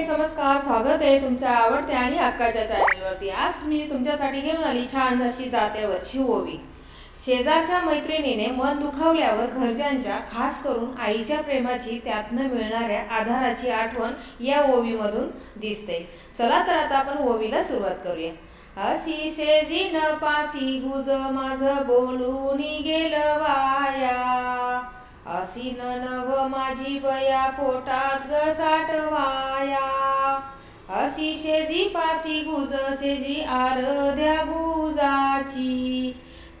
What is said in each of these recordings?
Friends नमस्कार स्वागत आहे तुमच्या आवडत्या आणि हक्काच्या चॅनलवरती. आज मी तुमच्यासाठी घेऊन आली छान अशी जात्यावरची ओवी. शेजारच्या मैत्रिणीने मन दुखावल्यावर घरच्यांच्या खास करून आईच्या प्रेमाची त्यातनं मिळणाऱ्या आधाराची आठवण या ओवीमधून दिसते. चला तर आता आपण ओवीला सुरुवात करूया. अशी शेजी न पासी गुज माझ बोलून गेलं वाया. असी नव माझी बया पोटात ग साठवाया. शेजी पासी गुज शेजी आरध्या गुजाची.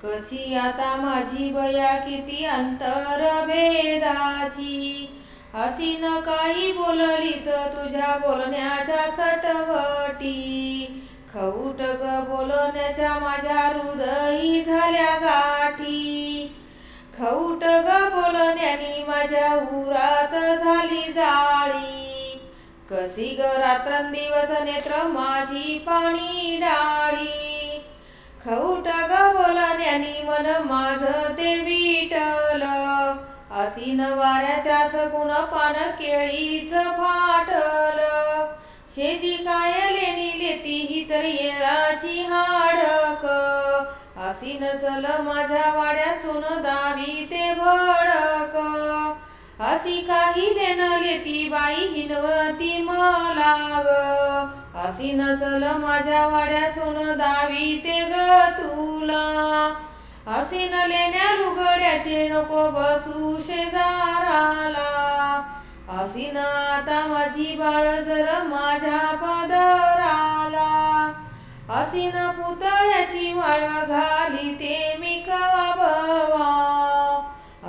कशी आता माझी बया किती अंतर भेदाची असी न काही बोललीस तुझ्या बोलण्याच्या चटवटी. खऊट ग बोलण्याच्या माझ्या हृदयी झाल्या गाठी. खाऊट ग बोलण्यानी माझ्या उरात झाली जाळी. कसी ग रात्रंदिवस नेत्र माझी पाणी डाळी. खऊट ग बोलण्यानी मन माझ ते विटल. असी न वाऱ्याच्या सगुण पान केळीच फाटल. शेजी असी न चल माझ्या वाड्या सोन दावी ते भडक. अशी काही लेन लेती बाई हिनवती मला ग अशी न चल माझ्या वाड्या सोन दावी ते ग तुला. अशी न लेण्या लुगड्याचे नको बसू शेजाराला. असी न आता माझी बाळ जर माझ्या पद असीन पुतळ्याची माळ घाली ते मी कवा भवा.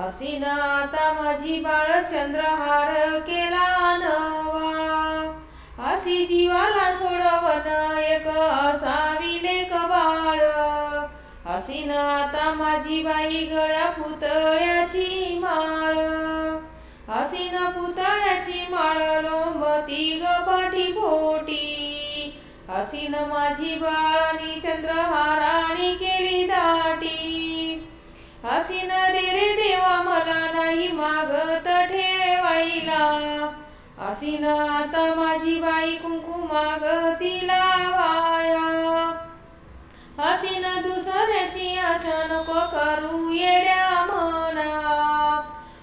असीन आता माझी बाळ चंद्रहार केला नवा. असी जीवाला सोडवन एक असावी लेक बाळ. असीन आता माझी बाई गळ्या पुतळ्याची माळ. असीन पुतळ्याची माळ लोंबती ग पाठी पोटी हसीन माझी बाळानी चंद्रहाराणी केली दाटी. हसीन दे रे देवा मला नाही मागत ठेवायला. हसीन आता माझी बाई कुंकू मागती लावाया. हसीन दुसऱ्याची आशा नको करू येड्या म्हणा.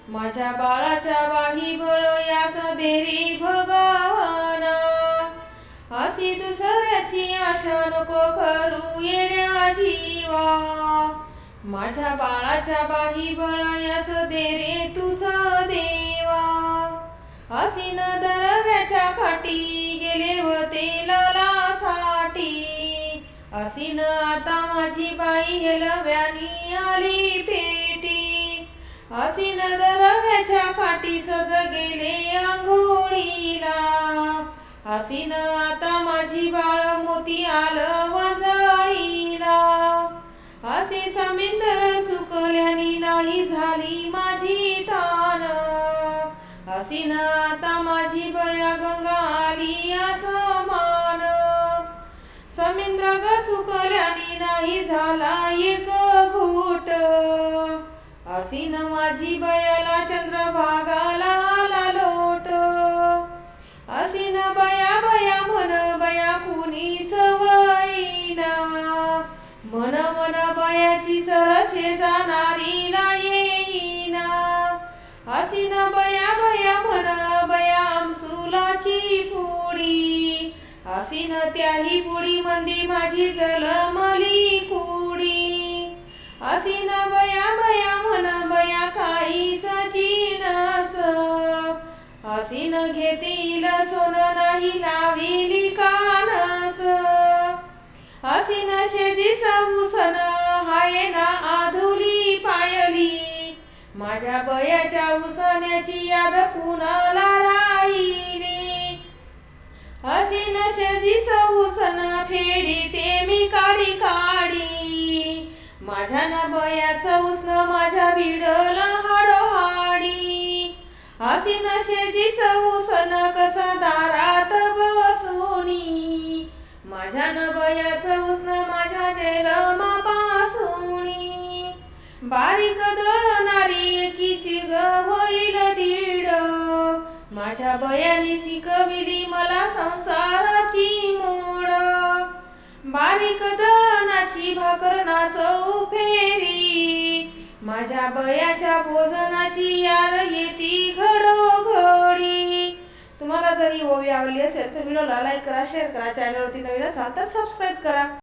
माझ्या बाळाच्या बाही बळ यास देरी भगवाना ईश्वराची आशा नको करू येण्या जीवा. माझ्या बाळाच्या बाही बळ दे रे तुझा देवा. असीन न दरव्याच्या काठी गेले व तेलासाठी असी न आता माझी बाई हेलव्यानी आली पेटी. असीन न दरव्याच्या काठी सज गेले आंघोळीला. अशी आता माझी बाळ मोती आलं वजळीला. असे समिंदर सुकल्यानी नाही झाली माझी तान. अशी आता माझी बया गंगा आली असमान समिंद्र ग सुकल्यानी नाही झाला एक घोट. अशी न माझी बयाला चंद्र मन सरसे जाणारी येईना असी न बया बया म्हण बया आमसुलाची पुडी असी न त्याही पुडी मंदी माझी जलमली कुडी. असी न बया बया म्हण बया काहीच जीनस अशी न घेतील सोन नाही लाविली न उसन हाय ना आधुली पायली. माझ्या बयाच्या उसण्याची याद कुणाला राहिली? अशी न उसन फेडी ते मी काढी काढी माझ्या ना बयाचं उसन माझ्या बिडला हाडोहाडी. अशी नशेजीच उसन कसा दारात ब माझ्या नभयाच उष्ण माझ्या जैल पासुणी बारीक दळणारी एकीची ग होईल दीड. माझ्या बयाने शिकविली मला संसाराची मोड. बारीक दळणाची भाकरणा चौफेरी माझ्या बयाच्या भोजनाची याद घेती घडोघडी. तुम्हाला जर ही ओवी आवडली असेल तर व्हिडिओला लाईक करा शेअर करा चॅनलवरती नवीन असाल तर सबस्क्राईब करा.